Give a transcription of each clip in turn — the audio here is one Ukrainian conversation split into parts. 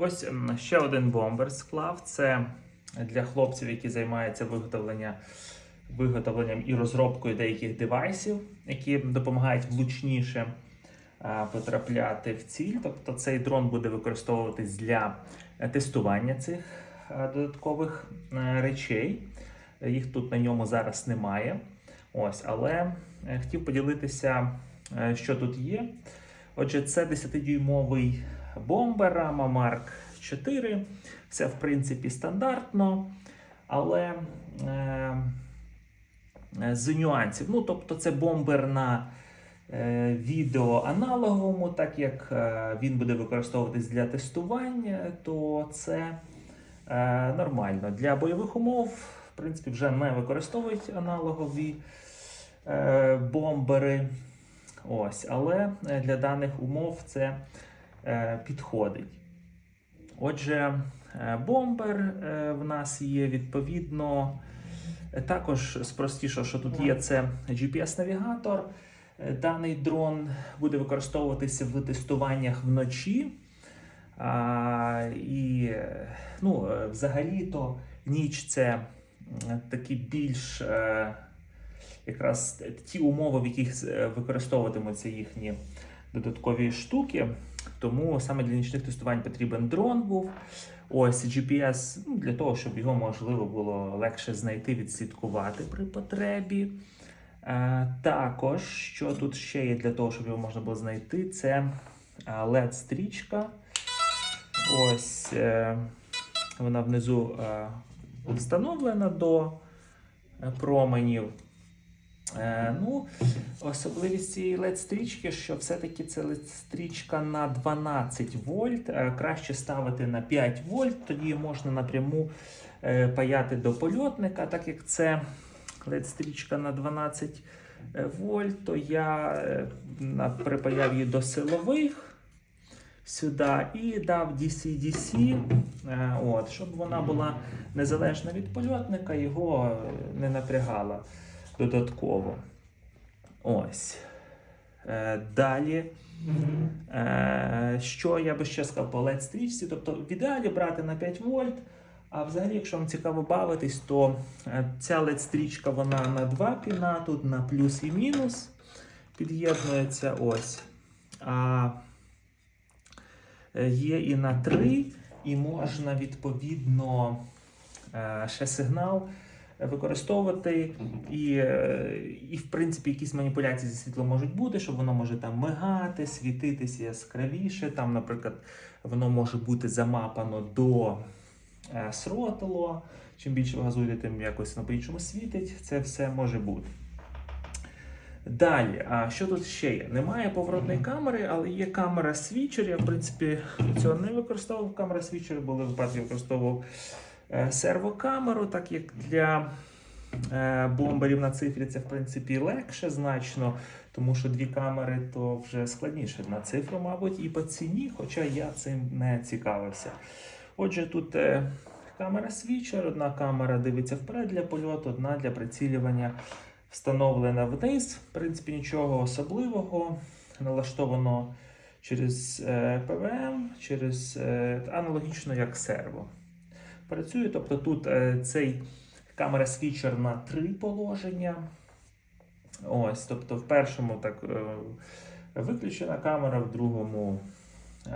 ось ще один бомбер склав. Це для хлопців, які займаються виготовлення, виготовленням і розробкою деяких девайсів, які допомагають влучніше потрапляти в ціль. Тобто цей дрон буде використовуватись для тестування цих додаткових речей. Їх тут на ньому зараз немає. Ось, але е, хотів поділитися, е, що тут є. Отже, це 10-дюймовий бомбер Rama Mark 4. Все, в принципі, стандартно, але е, е, з нюансів. Ну, тобто, це бомбер на е, відеоаналоговому, так як е, він буде використовуватись для тестування, то це е, нормально. Для бойових умов, в принципі, вже не використовують аналогові е, бомбери. Ось, але е, для даних умов це підходить. Отже, е, бомбер е, в нас є відповідно. Е, Також спростіше, що тут є, це GPS-навігатор. Е, Даний дрон буде використовуватися в тестуваннях вночі. А, і е, ну, е, взагалі-то ніч це такі більш е, якраз ті умови, в яких е, використовуватимуться їхні додаткові штуки. Тому саме для нічних тестувань потрібен дрон був. Ось GPS ну, для того, щоб його можливо було легше знайти, відслідкувати при потребі. Е, також, що тут ще є для того, щоб його можна було знайти, це LED-стрічка. Ось е, вона внизу е, встановлена до е, променів. Е, ну, особливість цієї LED-стрічки, що все-таки це LED-стрічка на 12 вольт. Е, краще ставити на 5 вольт, тоді можна напряму е, паяти до польотника, так як це LED-стрічка на 12 вольт, то я припаяв її до силових сюди і дав DC-DC, щоб вона була незалежна від польотника, його не напрягала додатково. Ось. Е, далі. Е, що я би ще сказав по LED стрічці? Тобто в ідеалі брати на 5 вольт. А взагалі, якщо вам цікаво бавитись, то е, ця LED стрічка вона на 2 піна, тут на плюс і мінус під'єднується ось. А є і на 3, і можна відповідно ще сигнал використовувати. І, е, і, в принципі, якісь маніпуляції зі світлом можуть бути, що воно може там мигати, світитися яскравіше. Там, наприклад, воно може бути замапано до е, сротило. Чим більше ви газуєте, тим якось воно по-іншому світить. Це все може бути. Далі, а що тут ще є? Немає поворотної камери, але є камера свічер. Я, в принципі, цього не використовував. Камера свічер були випадки, використовував сервокамеру, так як для е, бомберів на цифрі це в принципі легше значно, тому що дві камери то вже складніше на цифру, мабуть, і по ціні, хоча я цим не цікавився. Отже, тут е, камера свічер, одна камера дивиться вперед для польоту, одна для прицілювання встановлена вниз. В принципі, нічого особливого. Налаштовано через е, PWM, через е, аналогічно як серво. Працює, тобто тут е, цей камера свічер на три положення. Ось, тобто в першому так е, виключена камера, в другому е,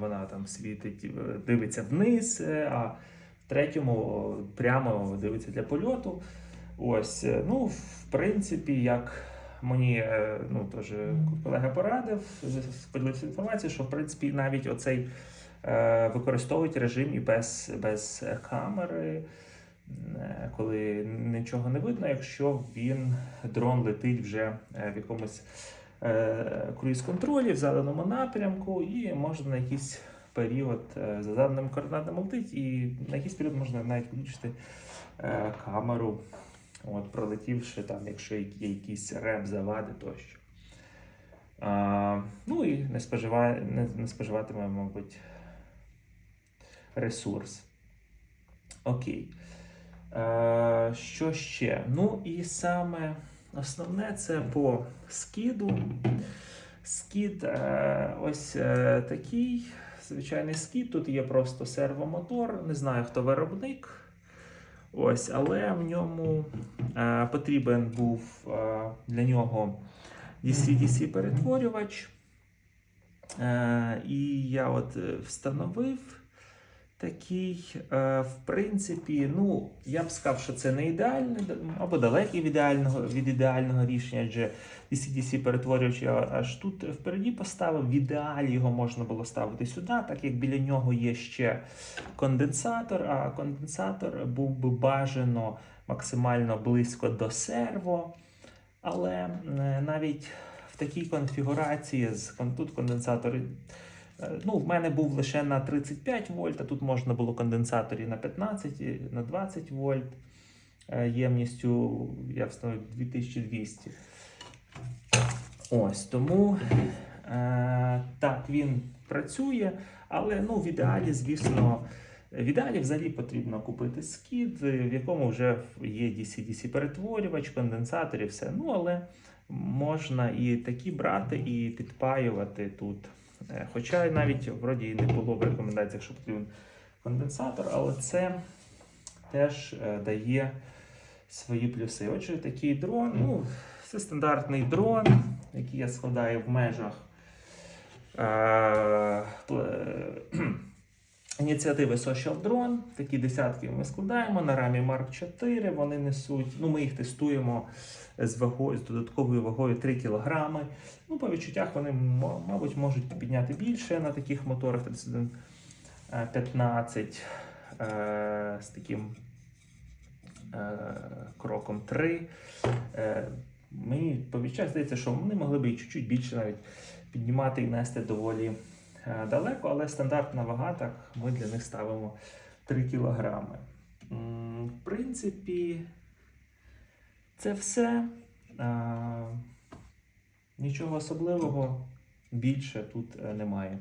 вона там світить, дивиться вниз, а в третьому прямо дивиться для польоту. Ось, ну, в принципі, як мені ну, теж колега порадив, поділився інформацією, що в принципі навіть оцей використовують режим і без, без камери, е, коли нічого не видно, якщо він дрон летить вже е, в якомусь е, круїз-контролі в заданому напрямку, і можна на якийсь період е, за заданим координатам летить, і на якийсь період можна навіть включити е, камеру, от, пролетівши там, якщо є якісь реп, завади тощо. А, ну і не, споживає, не, не споживатиме, мабуть, ресурс. Окей. Е, що ще? Ну і саме основне це по скіду. Скід е, ось е, такий звичайний скіт, тут є просто сервомотор, не знаю, хто виробник. Ось, але в ньому е, потрібен був е, для нього DC-DC перетворювач. Е, і я от е, встановив такий, е, в принципі, ну, я б сказав, що це не ідеальне, або далекий від ідеального, від ідеального рішення, адже DC-DC аж тут впереді поставив. В ідеалі його можна було ставити сюди, так як біля нього є ще конденсатор, а конденсатор був би бажано максимально близько до серво. Але е, навіть в такій конфігурації з тут конденсатори. Е, Ну, в мене був лише на 35 вольт, а тут можна було конденсаторі на 15, на 20 вольт. Е, Ємністю я встановив 2200. Ось тому е, так він працює, але ну, в ідеалі, звісно, в ідеалі взагалі потрібно купити скід, в якому вже є DC-DC перетворювач, конденсатор і все. Ну, але можна і такі брати, і підпаювати тут. Е, Хоча навіть вроді не було в рекомендаціях, що потрібен конденсатор, але це теж е, дає свої плюси. Отже, такий дрон. Ну, це стандартний дрон, який я складаю в межах е, ініціативи Social Drone. Такі десятки ми складаємо на рамі Mark 4. Вони несуть. Ну, ми їх тестуємо з вагою, з додатковою вагою 3 кг. Ну, по відчуттях вони, мабуть, можуть підняти більше на таких моторах 31 е, 15 е, з таким е, кроком 3. Е, Мені по відчуттях здається, що вони могли б і чуть-чуть більше навіть піднімати і нести доволі далеко, але стандартна вага, так, ми для них ставимо 3 кілограми. В принципі, це все. Е, Нічого особливого більше тут е, немає.